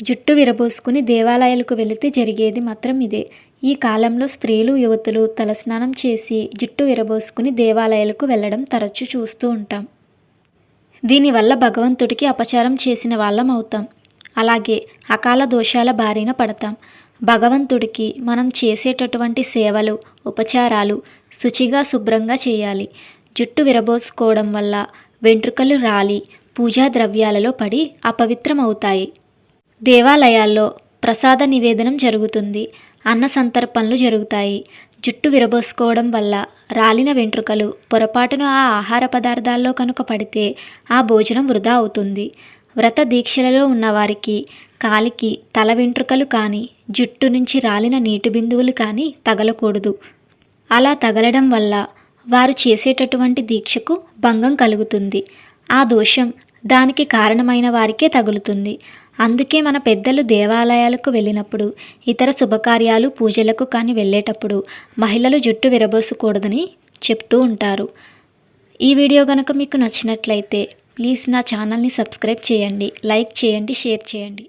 జుట్టు విరబోసుకుని దేవాలయాలకు వెళితే జరిగేది మాత్రం ఇదే. ఈ కాలంలో స్త్రీలు యువతులు తలస్నానం చేసి జుట్టు విరబోసుకుని దేవాలయాలకు వెళ్ళడం తరచూ చూస్తూ ఉంటాం. దీనివల్ల భగవంతుడికి అపచారం చేసిన వాళ్ళం అవుతాం. అలాగే అకాల దోషాల బారిన పడతాం. భగవంతుడికి మనం చేసేటటువంటి సేవలు ఉపచారాలు శుచిగా శుభ్రంగా చేయాలి. జుట్టు విరబోసుకోవడం వల్ల వెంట్రుకలు రాలి పూజా ద్రవ్యాలలో పడి అపవిత్రమవుతాయి. దేవాలయాల్లో ప్రసాద నివేదనం జరుగుతుంది. అన్న సంతర్పణలు జరుగుతాయి. జుట్టు విరబోసుకోవడం వల్ల రాలిన వెంట్రుకలు పొరపాటున ఆ ఆహార పదార్థాల్లో కనుక పడితే ఆ భోజనం వృధా అవుతుంది. వ్రత దీక్షలలో ఉన్నవారికి కాలికి తల వెంట్రుకలు కానీ జుట్టు నుంచి రాలిన నీటి బిందువులు కానీ తగలకూడదు. అలా తగలడం వల్ల వారు చేసేటటువంటి దీక్షకు భంగం కలుగుతుంది. ఆ దోషం దానికి కారణమైన వారికే తగులుతుంది. అందుకే మన పెద్దలు దేవాలయాలకు వెళ్ళినప్పుడు ఇతర శుభకార్యాలు పూజలకు కానీ వెళ్ళేటప్పుడు మహిళలు జుట్టు విరబోసకూడదని చెప్తూ ఉంటారు. ఈ వీడియో కనుక మీకు నచ్చినట్లయితే ప్లీజ్ నా ఛానల్ని సబ్స్క్రైబ్ చేయండి లైక్ చేయండి షేర్ చేయండి.